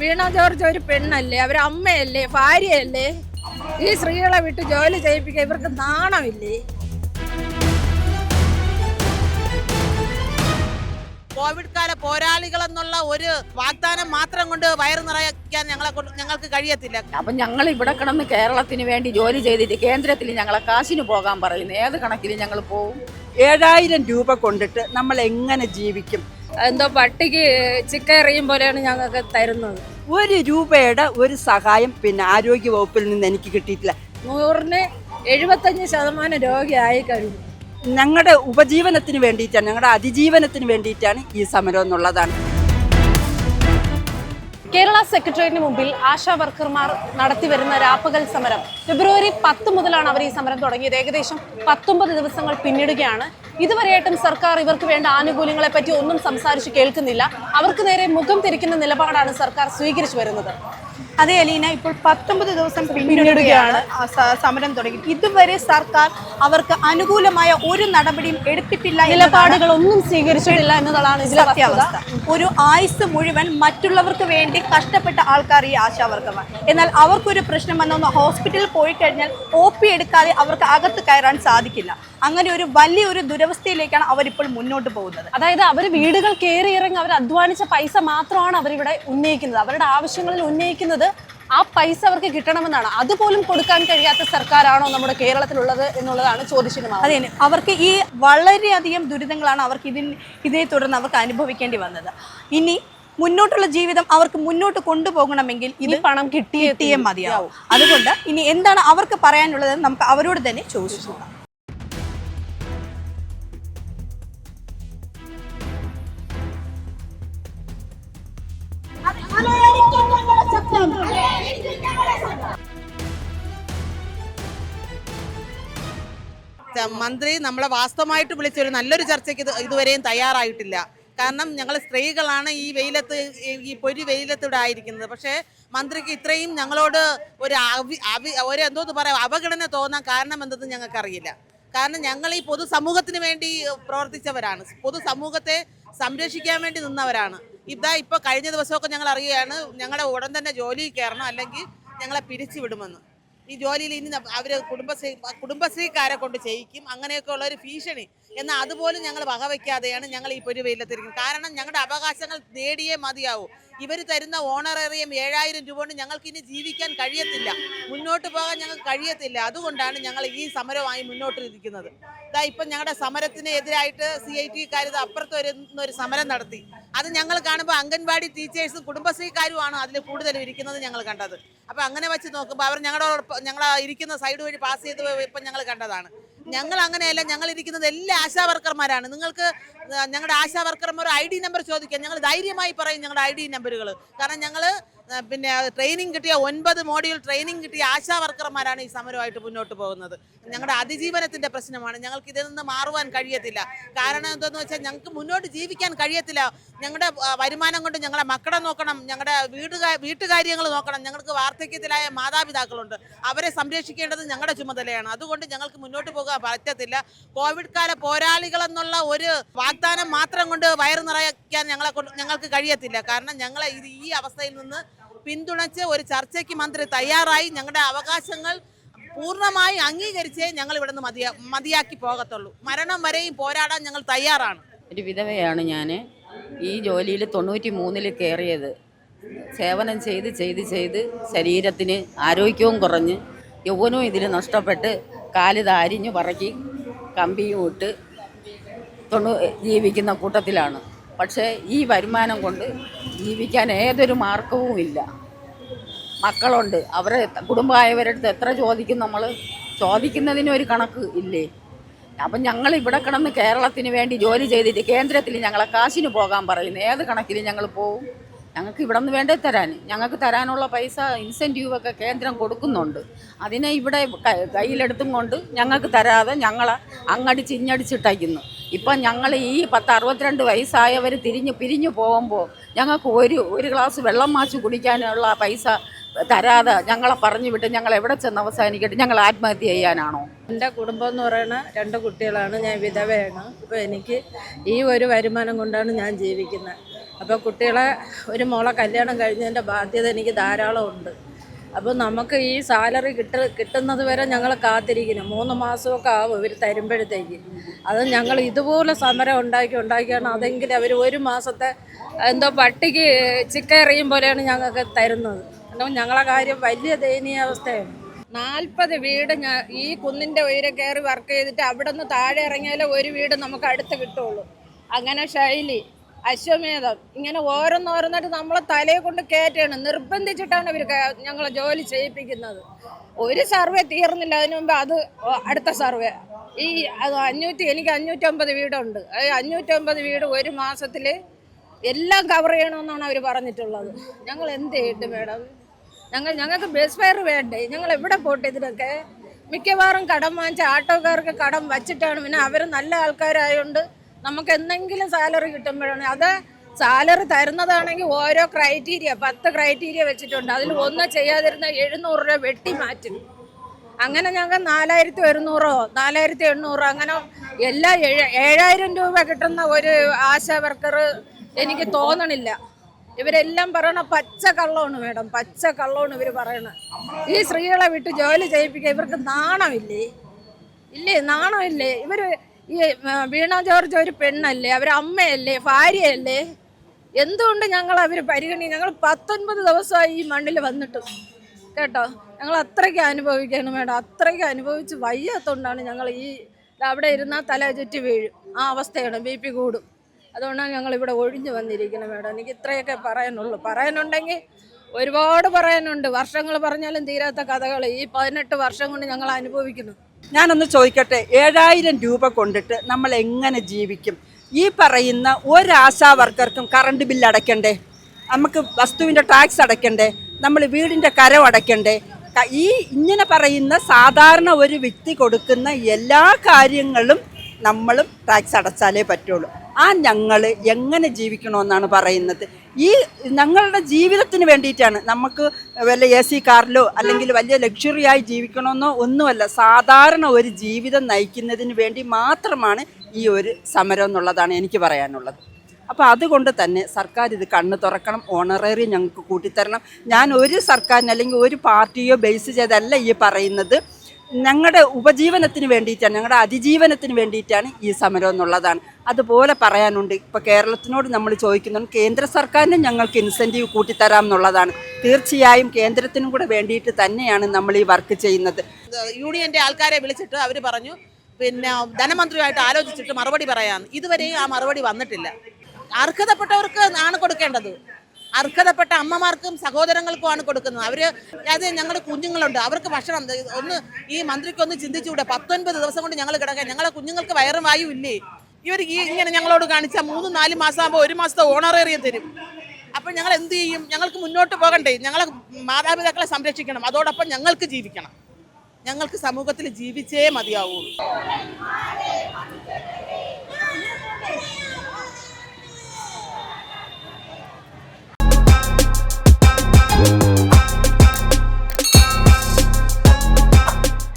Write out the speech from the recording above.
വീണ George ഒരു പെണ്ണല്ലേ അവർ അമ്മയല്ലേ ഭാര്യയല്ലേ? ഈ സ്ത്രീകളെ വിട്ട് ജോലി ചെയ്യിപ്പിക്കാൻ ഇവർക്ക് നാണമില്ലേ? കോവിഡ് കാല പോരാളികൾ എന്നുള്ള ഒരു വാഗ്ദാനം മാത്രം കൊണ്ട് വയറ് നിറയ്ക്കാൻ ഞങ്ങളെ കൊണ്ട് ഞങ്ങൾക്ക് കഴിയത്തില്ല. അപ്പൊ ഞങ്ങൾ ഇവിടെ കിടന്ന് കേരളത്തിന് വേണ്ടി ജോലി ചെയ്തിട്ട് കേന്ദ്രത്തിൽ ഞങ്ങളെ കാശിന് പോകാൻ പറയുന്നു. ഏത് കണക്കിൽ ഞങ്ങൾ പോകും ഏഴായിരം രൂപ കൊണ്ടിട്ട് നമ്മൾ എങ്ങനെ ജീവിക്കും? എന്തോ പട്ടിക്ക് ചിക്ക എറിയും പോലെയാണ് ഞങ്ങൾക്ക് തരുന്നത്. ഒരു രൂപയുടെ ഒരു സഹായം പിന്നെ ആരോഗ്യ വകുപ്പിൽ നിന്ന് എനിക്ക് കിട്ടിയിട്ടില്ല. നൂറിന് എഴുപത്തഞ്ച് ശതമാനം രോഗിയായി കഴിഞ്ഞു. ഞങ്ങളുടെ ഉപജീവനത്തിന് വേണ്ടിയിട്ടാണ് ഞങ്ങളുടെ അതിജീവനത്തിന് വേണ്ടിയിട്ടാണ് ഈ സമരം എന്നുള്ളതാണ്. കേരള സെക്രട്ടേറിയറ്റിന് മുമ്പിൽ ആശാ വർക്കർമാർ നടത്തി വരുന്ന രാപ്പകൽ സമരം. ഫെബ്രുവരി പത്ത് മുതലാണ് അവർ ഈ സമരം തുടങ്ങിയത്. ഏകദേശം പത്തൊമ്പത് ദിവസങ്ങൾ പിന്നിടുകയാണ്. ഇതുവരെയായിട്ടും സർക്കാർ ഇവർക്ക് വേണ്ട ആനുകൂല്യങ്ങളെ പറ്റി ഒന്നും സംസാരിച്ച് കേൾക്കുന്നില്ല. അവർക്ക് നേരെ മുഖം തിരിക്കുന്ന നിലപാടാണ് സർക്കാർ സ്വീകരിച്ചു വരുന്നത്. അതെ അലീന ഇപ്പോൾ പത്തൊമ്പത് ദിവസം പിന്നിടുകയാണ്. സമരം തുടങ്ങി. ഇതുവരെ സർക്കാർ അവർക്ക് അനുകൂലമായ ഒരു നടപടിയും എടുത്തിട്ടില്ല നിലപാടുകൾ ഒന്നും സ്വീകരിച്ചിട്ടില്ല എന്നതാണ് ഇതിലെ സത്യാവസ്ഥ. ഒരു ആയുസ് മുഴുവൻ മറ്റുള്ളവർക്ക് വേണ്ടി കഷ്ടപ്പെട്ട ആൾക്കാർ ഈ ആശാവർക്കമാർ എന്നാൽ അവർക്കൊരു പ്രശ്നം വന്നൊന്ന് ഹോസ്പിറ്റലിൽ പോയി കഴിഞ്ഞാൽ ഒ പി എടുക്കാതെ അവർക്ക് അകത്ത് കയറാൻ സാധിക്കില്ല. അങ്ങനെ ഒരു വലിയൊരു ദുരവസ്ഥയിലേക്കാണ് അവരിപ്പോൾ മുന്നോട്ട് പോകുന്നത്. അതായത് അവർ വീടുകൾ കയറി ഇറങ്ങി അവർ അധ്വാനിച്ച പൈസ മാത്രമാണ് അവരിവിടെ ഉന്നയിക്കുന്നത്. അവരുടെ ആവശ്യങ്ങളിൽ ഉന്നയിക്കുന്നത് ആ പൈസ അവർക്ക് കിട്ടണമെന്നാണ്. അതുപോലും കൊടുക്കാൻ കഴിയാത്ത സർക്കാരാണോ നമ്മുടെ കേരളത്തിലുള്ളത് എന്നുള്ളതാണ് ചോദിച്ചിരുന്നത് അതെ അവർക്ക് ഈ വളരെയധികം ദുരിതങ്ങളാണ് അവർക്ക് ഇതിന് ഇതേ തുടർന്ന് അവർക്ക് അനുഭവിക്കേണ്ടി വന്നത്. ഇനി മുന്നോട്ടുള്ള ജീവിതം അവർക്ക് മുന്നോട്ട് കൊണ്ടുപോകണമെങ്കിൽ ഇത് പണം കിട്ടിയേ കിട്ടിയേ മതിയാവും. അതുകൊണ്ട് ഇനി എന്താണ് അവർക്ക് പറയാനുള്ളത് നമുക്ക് അവരോട് തന്നെ ചോദിച്ചു നോക്കാം. മന്ത്രി നമ്മളെ വാസ്തവമായിട്ട് വിളിച്ചൊരു നല്ലൊരു ചർച്ചയ്ക്ക് ഇത് ഇതുവരെയും തയ്യാറായിട്ടില്ല. കാരണം ഞങ്ങൾ സ്ത്രീകളാണ് ഈ വെയിലത്ത് ഈ- പൊരി വെയിലത്തൂടെ ആയിരിക്കുന്നത് പക്ഷേ മന്ത്രിക്ക് ഇത്രയും ഞങ്ങളോട് ഒരു അവി ഒരു എന്തോ പറയാം അവഗണന തോന്നാൻ കാരണം എന്തെന്ന് ഞങ്ങൾക്കറിയില്ല. കാരണം ഞങ്ങൾ ഈ പൊതുസമൂഹത്തിന് വേണ്ടി പ്രവർത്തിച്ചവരാണ്. പൊതുസമൂഹത്തെ സംരക്ഷിക്കാൻ വേണ്ടി നിന്നവരാണ്. ഇതാ ഇപ്പോൾ കഴിഞ്ഞ ദിവസമൊക്കെ ഞങ്ങൾ അറിയുകയാണ് ഞങ്ങളുടെ ഉടൻ തന്നെ ജോലിയിൽ കയറണം അല്ലെങ്കിൽ ഞങ്ങളെ പിരിച്ചു വിടുമെന്ന് ഈ ജോലിയിൽ ഇനി അവർ കുടുംബശ്രീ കുടുംബശ്രീക്കാരെ കൊണ്ട് ചെയ്യിക്കും. അങ്ങനെയൊക്കെ ഉള്ള ഒരു ഭീഷണി. എന്നാൽ അതുപോലും ഞങ്ങൾ വകവയ്ക്കാതെയാണ് ഞങ്ങൾ ഈ പൊരുവയിലെത്തിരിക്കുന്നത്. കാരണം ഞങ്ങളുടെ അവകാശങ്ങൾ നേടിയേ മതിയാവൂ. ഇവർ തരുന്ന ഓണറേറിയം ഏഴായിരം രൂപ കൊണ്ട് ഞങ്ങൾക്ക് ഇനി ജീവിക്കാൻ കഴിയത്തില്ല. മുന്നോട്ട് പോകാൻ ഞങ്ങൾക്ക് കഴിയത്തില്ല. അതുകൊണ്ടാണ് ഞങ്ങൾ ഈ സമരമായി മുന്നോട്ട് ഇരിക്കുന്നത് ഇതാ ഇപ്പം ഞങ്ങളുടെ സമരത്തിന് എതിരായിട്ട് സി ഐ ടിക്കാർ അപ്പുറത്ത് ഒരു ഒരു സമരം നടത്തി. അത് ഞങ്ങൾ കാണുമ്പോൾ അംഗൻവാടി ടീച്ചേഴ്സും കുടുംബശ്രീക്കാരുമാണ് അതിൽ കൂടുതലും ഇരിക്കുന്നത് ഞങ്ങൾ കണ്ടത്. അപ്പോൾ അങ്ങനെ വെച്ച് നോക്കുമ്പോൾ അവർ ഞങ്ങളോടൊപ്പം ഞങ്ങൾ ഇരിക്കുന്ന സൈഡ് വഴി പാസ് ചെയ്ത് ഇപ്പം ഞങ്ങൾ കണ്ടതാണ്. ഞങ്ങൾ അങ്ങനെയല്ല ഞങ്ങൾ ഇരിക്കുന്നത് എല്ലാ ആശാ വർക്കർമാരാണ് നിങ്ങൾക്ക് ഞങ്ങളുടെ ആശാ വർക്കർമാർ ഐ ഡി നമ്പർ ചോദിക്കാം. ഞങ്ങൾ ധൈര്യമായി പറയും ഞങ്ങളുടെ ഐ ഡി നമ്പറുകൾ കാരണം ഞങ്ങൾ പിന്നെ ട്രെയിനിങ് കിട്ടിയ ഒൻപത് മോഡ്യൂൾ ട്രെയിനിങ് കിട്ടിയ ആശാ വർക്കർമാരാണ് ഈ സമരമായിട്ട് മുന്നോട്ട് പോകുന്നത്. ഞങ്ങളുടെ അതിജീവനത്തിന്റെ പ്രശ്നമാണ്. ഞങ്ങൾക്ക് ഇതിൽ നിന്ന് മാറുവാൻ കഴിയത്തില്ല. കാരണം എന്തെന്ന് വെച്ചാൽ ഞങ്ങൾക്ക് മുന്നോട്ട് ജീവിക്കാൻ കഴിയത്തില്ല. ഞങ്ങളുടെ വരുമാനം കൊണ്ട് ഞങ്ങളുടെ മക്കളെ നോക്കണം ഞങ്ങളുടെ വീട് വീട്ടുകാര്യങ്ങൾ നോക്കണം ഞങ്ങൾക്ക് വാർദ്ധക്യത്തിലായ മാതാപിതാക്കളുണ്ട്. അവരെ സംരക്ഷിക്കേണ്ടത് ഞങ്ങളുടെ ചുമതലയാണ്. അതുകൊണ്ട് ഞങ്ങൾക്ക് മുന്നോട്ട് പോകാൻ പറ്റത്തില്ല. കോവിഡ് കാല പോരാളികൾ എന്നുള്ള ഒരു വാഗ്ദാനം മാത്രം കൊണ്ട് വയറ് നിറയ്ക്കാൻ ഞങ്ങളെ ഞങ്ങൾക്ക് കഴിയത്തില്ല. കാരണം ഞങ്ങളെ ഈ അവസ്ഥയിൽ നിന്ന് പിന്തുണച്ച് ഒരു ചർച്ചയ്ക്ക് മന്ത്രി തയ്യാറായി. ഞങ്ങളുടെ അവകാശങ്ങൾ പൂർണമായി അംഗീകരിച്ചേ ഞങ്ങൾ ഇവിടെ നിന്ന് മതിയാ മതിയാക്കി പോകത്തുള്ളൂ. മരണം വരെയും പോരാടാൻ ഞങ്ങൾ തയ്യാറാണ്. ഒരു വിധവയാണ് ഞാൻ. ഈ ജോലിയിൽ തൊണ്ണൂറ്റി മൂന്നിൽ കയറിയത്. സേവനം ചെയ്ത് ചെയ്ത് ചെയ്ത് ശരീരത്തിന് ആരോഗ്യവും കുറഞ്ഞ് യൗവനവും ഇതിൽ നഷ്ടപ്പെട്ട് കാലിത് അരിഞ്ഞു പറക്കി കമ്പിയും ഇട്ട് തൊണ്ണൂ ജീവിക്കുന്ന കൂട്ടത്തിലാണ്. പക്ഷേ ഈ വരുമാനം കൊണ്ട് ജീവിക്കാൻ ഏതൊരു മാർഗവും ഇല്ല. മക്കളുണ്ട്. അവരെ കുടുംബമായവരുടെ അടുത്ത് എത്ര ചോദിക്കും നമ്മൾ ചോദിക്കുന്നതിന് ഒരു കണക്ക് ഇല്ലേ? അപ്പം ഞങ്ങൾ ഇവിടെ കിടന്ന് കേരളത്തിന് വേണ്ടി ജോലി ചെയ്തിട്ട് കേന്ദ്രത്തിൽ ഞങ്ങളെ കാശിന് പോകാൻ പറയുന്നു ഏത് കണക്കിന് ഞങ്ങൾ പോവും? ഞങ്ങൾക്ക് ഇവിടെ നിന്ന് വേണ്ടേ തരാൻ. ഞങ്ങൾക്ക് തരാനുള്ള പൈസ ഇൻസെന്റീവ് ഒക്കെ കേന്ദ്രം കൊടുക്കുന്നുണ്ട്. അതിനെ ഇവിടെ കയ്യിലെടുത്തും കൊണ്ട് ഞങ്ങൾക്ക് തരാതെ ഞങ്ങളെ അങ്ങടിച്ച് ഇഞ്ഞടിച്ചിട്ടയക്കുന്നു ഇപ്പം ഞങ്ങൾ ഈ പത്ത് അറുപത്തിരണ്ട് വയസ്സായവർ തിരിഞ്ഞ് പിരിഞ്ഞു പോകുമ്പോൾ ഞങ്ങൾക്ക് ഒരു ഒരു ഗ്ലാസ് വെള്ളം മാച്ച് കുടിക്കാനുള്ള പൈസ തരാതെ ഞങ്ങളെ പറഞ്ഞു വിട്ട് ഞങ്ങൾ എവിടെ ചെന്ന് അവസാനിക്കട്ടെ? ഞങ്ങൾ ആത്മഹത്യ ചെയ്യാനാണോ? എന്റെ കുടുംബം എന്ന് പറയുന്ന രണ്ട് കുട്ടികളാണ്. ഞാൻ വിധവയാണ്. ഇപ്പോൾ എനിക്ക് ഈ ഒരു വരുമാനം കൊണ്ടാണ് ഞാൻ ജീവിക്കുന്നത്. അപ്പോൾ കുട്ടികളെ ഒരു മോളെ കല്യാണം കഴിഞ്ഞതിന്റെ ബാധ്യത എനിക്ക് ധാരാളം ഉണ്ട് അപ്പോൾ നമുക്ക് ഈ സാലറി കിട്ട കിട്ടുന്നത് വരെ ഞങ്ങൾ കാത്തിരിക്കണം മൂന്ന് മാസമൊക്കെ ആവും ഇവർ തരുമ്പോഴത്തേക്ക്. അത് ഞങ്ങൾ ഇതുപോലെ സമരം ഉണ്ടാക്കി ഉണ്ടാക്കിയാണ് അതെങ്കിലും അവർ ഒരു മാസത്തെ എന്തോ പട്ടിക്ക് ചിക്കൻ എറിയും പോലെയാണ് ഞങ്ങൾക്ക് തരുന്നത്. കാരണം ഞങ്ങളെ കാര്യം വലിയ ദയനീയ അവസ്ഥയാണ്. നാൽപ്പത് വീട് ഞാൻ ഈ കുന്നിന്റെ ഉയരെ കയറി വർക്ക് ചെയ്തിട്ട് അവിടെ നിന്ന് താഴെ ഇറങ്ങിയാലേ ഒരു വീട് നമുക്ക് അടുത്ത് കിട്ടുള്ളൂ. അങ്ങനെ ശൈലി അശ്വമേധം. ഇങ്ങനെ ഓരോന്നോരോന്നായിട്ട് നമ്മളെ തലയെ കൊണ്ട് കയറ്റാണ് നിർബന്ധിച്ചിട്ടാണ് ഇവർ ഞങ്ങളെ ജോലി ചെയ്യിപ്പിക്കുന്നത്. ഒരു സർവേ തീർന്നില്ല. അതിനു മുമ്പ് അത് അടുത്ത സർവേ. ഈ അഞ്ഞൂറ്റി എനിക്ക് അഞ്ഞൂറ്റമ്പത് വീടുണ്ട്. അഞ്ഞൂറ്റമ്പത് വീട് ഒരു മാസത്തിൽ എല്ലാം കവർ ചെയ്യണമെന്നാണ് അവർ പറഞ്ഞിട്ടുള്ളത്. ഞങ്ങൾ എന്ത് ചെയ്യട്ടെ മേഡം ഞങ്ങൾ ഞങ്ങൾക്ക് ബസ് ഫയർ വേണ്ടേ? ഞങ്ങൾ എവിടെ പോട്ടെ ഇതിനൊക്കെ? മിക്കവാറും കടം വാങ്ങിച്ച ആട്ടോക്കാർക്ക് കടം വച്ചിട്ടാണ്. പിന്നെ അവർ നല്ല ആൾക്കാരായതുകൊണ്ട് നമുക്ക് എന്തെങ്കിലും സാലറി കിട്ടുമ്പോഴാണ് അത് സാലറി തരുന്നതാണെങ്കിൽ ഓരോ ക്രൈറ്റീരിയ പത്ത് ക്രൈറ്റീരിയ വെച്ചിട്ടുണ്ട്. അതിൽ ഒന്ന് ചെയ്യാതിരുന്ന എഴുന്നൂറ് രൂപ വെട്ടി മാറ്റും. അങ്ങനെ ഞങ്ങൾക്ക് നാലായിരത്തി ഒരുന്നൂറോ നാലായിരത്തി എണ്ണൂറോ അങ്ങനെ എല്ലാ ഏഴ- ഏഴായിരം രൂപ കിട്ടുന്ന ഒരു ആശാ വർക്കർ എനിക്ക് തോന്നണില്ല. ഇവരെല്ലാം പറയണ പച്ച കള്ളമാണ് മേഡം പച്ച കള്ളമാണ് ഇവർ പറയണത്. ഈ സ്ത്രീകളെ വിട്ട് ജോലി ചെയ്യിപ്പിക്കുക ഇവർക്ക് നാണമില്ലേ? ഇല്ലേ നാണമില്ലേ? ഇവർ ഈ വീണ ജോർജ് ഒരു പെണ്ണല്ലേ അവർ അമ്മയല്ലേ ഭാര്യയല്ലേ? എന്തുകൊണ്ട് ഞങ്ങൾ അവർ പരിഗണി ഞങ്ങൾ പത്തൊൻപത് ദിവസമായി ഈ മണ്ണിൽ വന്നിട്ട്. കേട്ടോ? ഞങ്ങൾ അത്രയ്ക്ക് അനുഭവിക്കണം മേഡം. അത്രയ്ക്ക് അനുഭവിച്ച് വയ്യാത്തതുകൊണ്ടാണ് ഞങ്ങൾ ഈ അവിടെ ഇരുന്നാൽ തല ചുറ്റി വീഴും. ആ അവസ്ഥയാണ് ബി പി കൂടും. അതുകൊണ്ടാണ് ഞങ്ങൾ ഇവിടെ ഒഴിഞ്ഞു വന്നിരിക്കുന്നത് മേഡം. എനിക്ക് ഇത്രയൊക്കെ പറയാനുള്ളൂ. പറയാനുണ്ടെങ്കിൽ ഒരുപാട് പറയാനുണ്ട്. വർഷങ്ങൾ പറഞ്ഞാലും തീരാത്ത കഥകൾ ഈ പതിനെട്ട് വർഷം കൊണ്ട് ഞങ്ങൾ അനുഭവിക്കുന്നു. ഞാനൊന്ന് ചോദിക്കട്ടെ ഏഴായിരം രൂപ കൊണ്ടിട്ട് നമ്മൾ എങ്ങനെ ജീവിക്കും? ഈ പറയുന്ന ഒരാശാ വർക്കർക്കും കറണ്ട് ബില്ല് അടയ്ക്കണ്ടേ? നമുക്ക് വസ്തുവിന്റെ ടാക്സ് അടയ്ക്കണ്ടേ? നമ്മൾ വീടിന്റെ കരം അടയ്ക്കണ്ടേ? ഈ ഇങ്ങനെ പറയുന്ന സാധാരണ ഒരു വ്യക്തി കൊടുക്കുന്ന എല്ലാ കാര്യങ്ങളും നമ്മളും ടാക്സ് അടച്ചാലേ പറ്റുള്ളൂ. ആ ഞങ്ങൾ എങ്ങനെ ജീവിക്കണമെന്നാണ് പറയുന്നത്. ഈ ഞങ്ങളുടെ ജീവിതത്തിന് വേണ്ടിയിട്ടാണ് നമുക്ക് വല്ല എ സി കാറിലോ അല്ലെങ്കിൽ വലിയ ലക്ഷറി ആയി ജീവിക്കണമെന്നോ ഒന്നുമല്ല സാധാരണ ഒരു ജീവിതം നയിക്കുന്നതിന് വേണ്ടി മാത്രമാണ് ഈ ഒരു സമരം എന്നുള്ളതാണ് എനിക്ക് പറയാനുള്ളത്. അപ്പോൾ അതുകൊണ്ട് തന്നെ സർക്കാർ ഇത് കണ്ണ് തുറക്കണം ഓണററി ഞങ്ങൾക്ക് കൂട്ടിത്തരണം. ഞാൻ ഒരു സർക്കാരിന് അല്ലെങ്കിൽ ഒരു പാർട്ടിയോ ബേസ് ചെയ്തല്ല ഈ പറയുന്നത്. ഞങ്ങളുടെ ഉപജീവനത്തിന് വേണ്ടിയിട്ടാണ് ഞങ്ങളുടെ അതിജീവനത്തിന് വേണ്ടിയിട്ടാണ് ഈ സമരം എന്നുള്ളതാണ്. അതുപോലെ പറയാനുണ്ട് ഇപ്പോൾ കേരളത്തിനോട് നമ്മൾ ചോദിക്കുന്നുണ്ട് കേന്ദ്ര സർക്കാരിനും ഞങ്ങൾക്ക് ഇൻസെന്റീവ് കൂട്ടിത്തരാം എന്നുള്ളതാണ്. തീർച്ചയായും കേന്ദ്രത്തിനും കൂടെ വേണ്ടിയിട്ട് തന്നെയാണ് നമ്മൾ ഈ വർക്ക് ചെയ്യുന്നത്. യൂണിയന്റെ ആൾക്കാരെ വിളിച്ചിട്ട് അവർ പറഞ്ഞു പിന്നെ ധനമന്ത്രിയുമായിട്ട് ആലോചിച്ചിട്ട് മറുപടി പറയാമെന്ന് ഇതുവരെയും ആ മറുപടി വന്നിട്ടില്ല. അർഹതപ്പെട്ടവർക്ക് ആണ് കൊടുക്കേണ്ടത്. അർഹതപ്പെട്ട അമ്മമാർക്കും സഹോദരങ്ങൾക്കുമാണ് കൊടുക്കുന്നത്. അവർ അത് ഞങ്ങളുടെ കുഞ്ഞുങ്ങളുണ്ട്. അവർക്ക് ഭക്ഷണം ഒന്ന് ഈ മന്ത്രിക്കൊന്ന് ചിന്തിച്ചുകൂടെ. പത്തൊൻപത് ദിവസം കൊണ്ട് ഞങ്ങൾ കിടക്കാൻ ഞങ്ങളെ കുഞ്ഞുങ്ങൾക്ക് വയറും വായു ഇല്ലേ? ഇവർ ഈ ഇങ്ങനെ ഞങ്ങളോട് കാണിച്ച മൂന്ന് നാല് മാസം ആകുമ്പോൾ ഒരു മാസത്തെ ഓണറേറിയം തരും. അപ്പോൾ ഞങ്ങൾ എന്ത് ചെയ്യും? ഞങ്ങൾക്ക് മുന്നോട്ട് പോകണ്ടേ? ഞങ്ങളെ മാതാപിതാക്കളെ സംരക്ഷിക്കണം. അതോടൊപ്പം ഞങ്ങൾക്ക് ജീവിക്കണം. ഞങ്ങൾക്ക് സമൂഹത്തിൽ ജീവിച്ചേ മതിയാവുള്ളൂ.